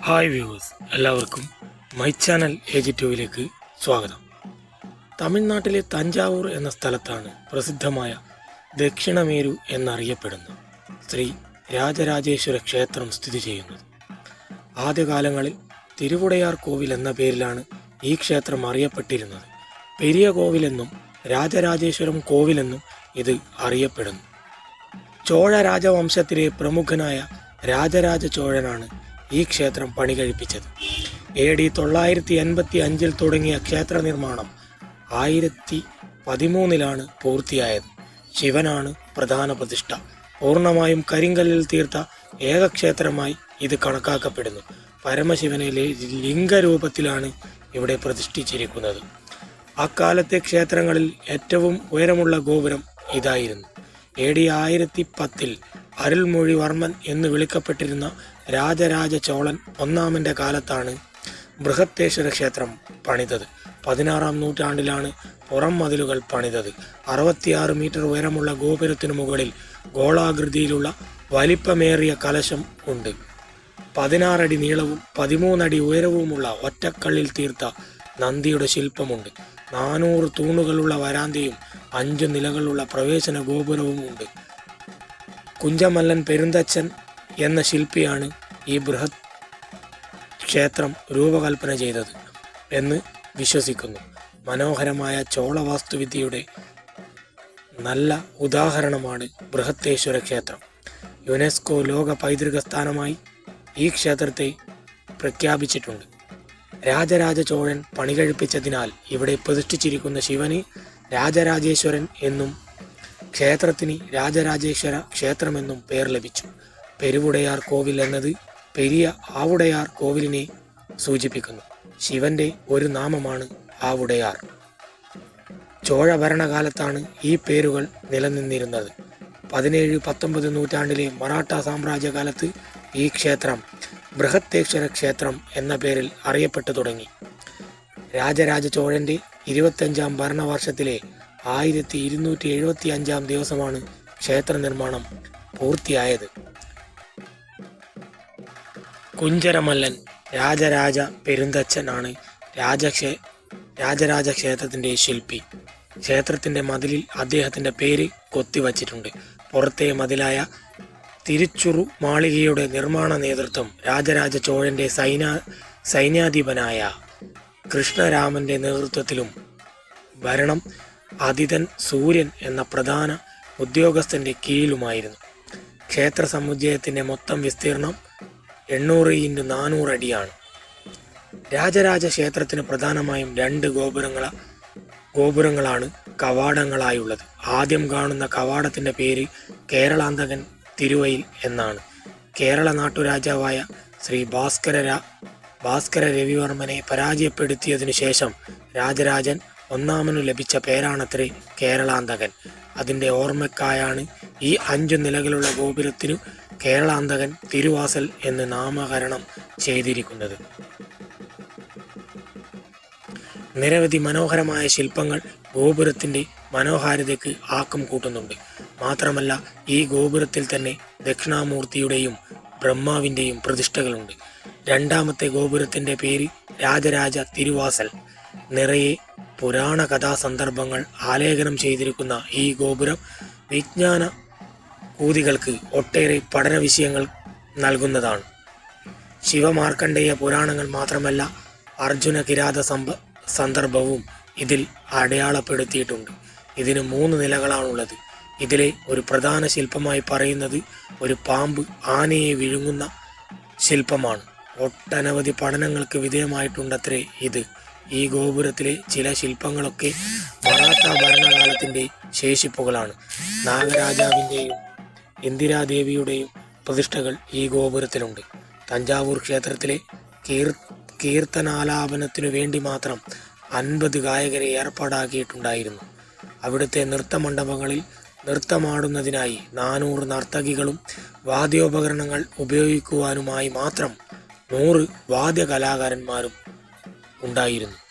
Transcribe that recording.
Hi viewers എല്ലാവർക്കും my channel age സ്വാഗതം. തമിഴ്നാട്ടിലെ തഞ്ചാവൂർ എന്ന സ്ഥലത്താണ് പ്രസിദ്ധമായ ദക്ഷിണമേരു എന്നറിയപ്പെടുന്ന ശ്രീ രാജരാജേശ്വര ക്ഷേത്രം സ്ഥിതി ചെയ്യുന്നത്. ആദ്യകാലങ്ങളിൽ തിരുവുടയാർ കോവിൽ എന്ന പേരിലാണ് ഈ ക്ഷേത്രം അറിയപ്പെട്ടിരുന്നത്. പെരിയ കോവിലെന്നും രാജരാജേശ്വരം കോവിലെന്നും ഇത് അറിയപ്പെടുന്നു. ചോഴ രാജവംശത്തിലെ പ്രമുഖനായ രാജരാജ ചോഴനാണ് ഈ ക്ഷേത്രം പണി കഴിപ്പിച്ചത്. എ ഡി തൊള്ളായിരത്തി എൺപത്തി അഞ്ചിൽ തുടങ്ങിയ ക്ഷേത്ര നിർമ്മാണം ആയിരത്തി പതിമൂന്നിലാണ് പൂർത്തിയായത്. ശിവനാണ് പ്രധാന പ്രതിഷ്ഠ. പൂർണമായും കരിങ്കല്ലിൽ തീർത്ത ഏകക്ഷേത്രമായി ഇത് കണക്കാക്കപ്പെടുന്നു. പരമശിവനെ ലിംഗരൂപത്തിലാണ് ഇവിടെ പ്രതിഷ്ഠിച്ചിരിക്കുന്നത്. അക്കാലത്തെ ക്ഷേത്രങ്ങളിൽ ഏറ്റവും ഉയരമുള്ള ഗോപുരം ഇതായിരുന്നു. എ ഡി ആയിരത്തി പത്തിൽ അരുൾമൊഴിവർമ്മൻ എന്ന് വിളിക്കപ്പെട്ടിരുന്ന രാജരാജ ചോളൻ ഒന്നാമന്റെ കാലത്താണ് ബൃഹത്തേശ്വര ക്ഷേത്രം പണിതത്. പതിനാറാം നൂറ്റാണ്ടിലാണ് പുറം മതിലുകൾ പണിതത്. അറുപത്തിയാറ് മീറ്റർ ഉയരമുള്ള ഗോപുരത്തിനു മുകളിൽ ഗോളാകൃതിയിലുള്ള വലിപ്പമേറിയ കലശം ഉണ്ട്. പതിനാറടി നീളവും പതിമൂന്നടി ഉയരവുമുള്ള ഒറ്റക്കള്ളിൽ തീർത്ത നന്ദിയുടെ ശില്പമുണ്ട്. നാനൂറ് തൂണുകളുള്ള വരാന്തയും അഞ്ച് നിലകളുള്ള പ്രവേശന ഗോപുരവും ഉണ്ട് കുഞ്ചമല്ലൻ പെരുന്തച്ചൻ എന്ന ശില്പിയാണ് ഈ ബൃഹത് ക്ഷേത്രം രൂപകൽപ്പന ചെയ്തത് എന്ന് വിശ്വസിക്കുന്നു. മനോഹരമായ ചോളവാസ്തുവിദ്യയുടെ നല്ല ഉദാഹരണമാണ് ബൃഹത്തേശ്വര ക്ഷേത്രം. യുനെസ്കോ ലോക പൈതൃക സ്ഥാനമായി ഈ ക്ഷേത്രത്തെ പ്രഖ്യാപിച്ചിട്ടുണ്ട്. രാജരാജ ചോഴൻ പണികഴിപ്പിച്ചതിനാൽ ഇവിടെ പ്രതിഷ്ഠിച്ചിരിക്കുന്ന ശിവന് രാജരാജേശ്വരൻ എന്നും ക്ഷേത്രത്തിന് രാജരാജേശ്വര ക്ഷേത്രമെന്നും പേർ ലഭിച്ചു. പെരുവുടയാർ കോവിൽ എന്നത് പെരിയ ആവുടയാർ കോവിലിനെ സൂചിപ്പിക്കുന്നു. ശിവന്റെ ഒരു നാമമാണ് ആവുടയാർ. ചോഴ ഭരണകാലത്താണ് ഈ പേരുകൾ നിലനിന്നിരുന്നത്. പതിനേഴ് പത്തൊമ്പത് നൂറ്റാണ്ടിലെ മറാഠ സാമ്രാജ്യകാലത്ത് ഈ ക്ഷേത്രം ബൃഹത്തേശ്വര ക്ഷേത്രം എന്ന പേരിൽ അറിയപ്പെട്ടു തുടങ്ങി. രാജരാജ ചോഴന്റെ ഇരുപത്തഞ്ചാം ഭരണവർഷത്തിലെ ആയിരത്തി ഇരുന്നൂറ്റി എഴുപത്തി അഞ്ചാം ദിവസമാണ് ക്ഷേത്ര നിർമ്മാണം പൂർത്തിയായത്. കുഞ്ചരമല്ലൻ രാജരാജ പെരുന്തച്ചനാണ് രാജക്ഷേ രാജരാജ ക്ഷേത്രത്തിന്റെ ശില്പി. ക്ഷേത്രത്തിന്റെ മതിലിൽ അദ്ദേഹത്തിന്റെ പേര് കൊത്തിവച്ചിട്ടുണ്ട്. പുറത്തെ മതിലായ തിരുച്ചുറു മാളികയുടെ നിർമ്മാണ നേതൃത്വം രാജരാജ ചോഴന്റെ സൈന സൈന്യാധിപനായ കൃഷ്ണരാമന്റെ നേതൃത്വത്തിലും ഭരണം അതിഥൻ സൂര്യൻ എന്ന പ്രധാന ഉദ്യോഗസ്ഥന്റെ കീഴിലുമായിരുന്നു. ക്ഷേത്ര സമുച്ചയത്തിന്റെ മൊത്തം വിസ്തീർണം എണ്ണൂറ് ഇന്റു നാനൂറ് അടിയാണ്. രാജരാജ ക്ഷേത്രത്തിന് പ്രധാനമായും രണ്ട് ഗോപുരങ്ങള ഗോപുരങ്ങളാണ് കവാടങ്ങളായുള്ളത്. ആദ്യം കാണുന്ന കവാടത്തിന്റെ പേര് കേരളാന്തകൻ തിരുവയിൽ എന്നാണ്. കേരള നാട്ടുരാജാവായ ശ്രീ ഭാസ്കര ഭാസ്കര രവിവർമ്മനെ പരാജയപ്പെടുത്തിയതിനു ശേഷം രാജരാജൻ ഒന്നാമനു ലഭിച്ച പേരാണത്രേ കേരളാന്തകൻ. അതിന്റെ ഓർമ്മക്കായാണ് ഈ അഞ്ചു നിലകളുള്ള ഗോപുരത്തിനു കേരളാന്തകൻ തിരുവാസൽ എന്ന് നാമകരണം ചെയ്തിരിക്കുന്നത്. നിരവധി മനോഹരമായ ശില്പങ്ങൾ ഗോപുരത്തിന്റെ മനോഹാരിതയ്ക്ക് ആക്കം കൂട്ടുന്നുണ്ട്. മാത്രമല്ല ഈ ഗോപുരത്തിൽ തന്നെ ദക്ഷിണാമൂർത്തിയുടെയും ബ്രഹ്മാവിന്റെയും പ്രതിഷ്ഠകളുണ്ട്. രണ്ടാമത്തെ ഗോപുരത്തിന്റെ പേര് രാജരാജ തിരുവാസൽ. നിറയെ പുരാണ കഥാസന്ദർഭങ്ങൾ ആലേഖനം ചെയ്തിരിക്കുന്ന ഈ ഗോപുരം വിജ്ഞാന കൂതികൾക്ക് ഒട്ടേറെ പഠന വിഷയങ്ങൾ നൽകുന്നതാണ്. ശിവമാർക്കണ്ഡേയ പുരാണങ്ങൾ മാത്രമല്ല അർജുന കിരാത സമ്പ സന്ദർഭവും ഇതിൽ അടയാളപ്പെടുത്തിയിട്ടുണ്ട്. ഇതിന് മൂന്ന് നിലകളാണുള്ളത്. ഇതിലെ ഒരു പ്രധാന ശില്പമായി പറയുന്നത് ഒരു പാമ്പ് ആനയെ വിഴുങ്ങുന്ന ശില്പമാണ്. ഒട്ടനവധി പഠനങ്ങൾക്ക് വിധേയമായിട്ടുണ്ടത്രേ ഇത്. ഈ ഗോപുരത്തിലെ ചില ശില്പങ്ങളൊക്കെ മറാത്ത ഭരണകാലത്തിന്റെ ശേഷിപ്പുകളാണ്. നാഗരാജാവിന്റെയും ഇന്ദിരാദേവിയുടെയും പ്രതിഷ്ഠകൾ ഈ ഗോപുരത്തിലുണ്ട്. തഞ്ചാവൂർ ക്ഷേത്രത്തിലെ കീർ കീർത്തനാലാപനത്തിനു വേണ്ടി മാത്രം അൻപത് ഗായകരെ ഏർപ്പാടാക്കിയിട്ടുണ്ടായിരുന്നു. അവിടുത്തെ നൃത്തമണ്ഡപങ്ങളിൽ നൃത്തമാടുന്നതിനായി നാനൂറ് നർത്തകികളും വാദ്യോപകരണങ്ങൾ ഉപയോഗിക്കുവാനുമായി മാത്രം നൂറ് വാദ്യകലാകാരന്മാരും ഉണ്ടായിരുന്നു.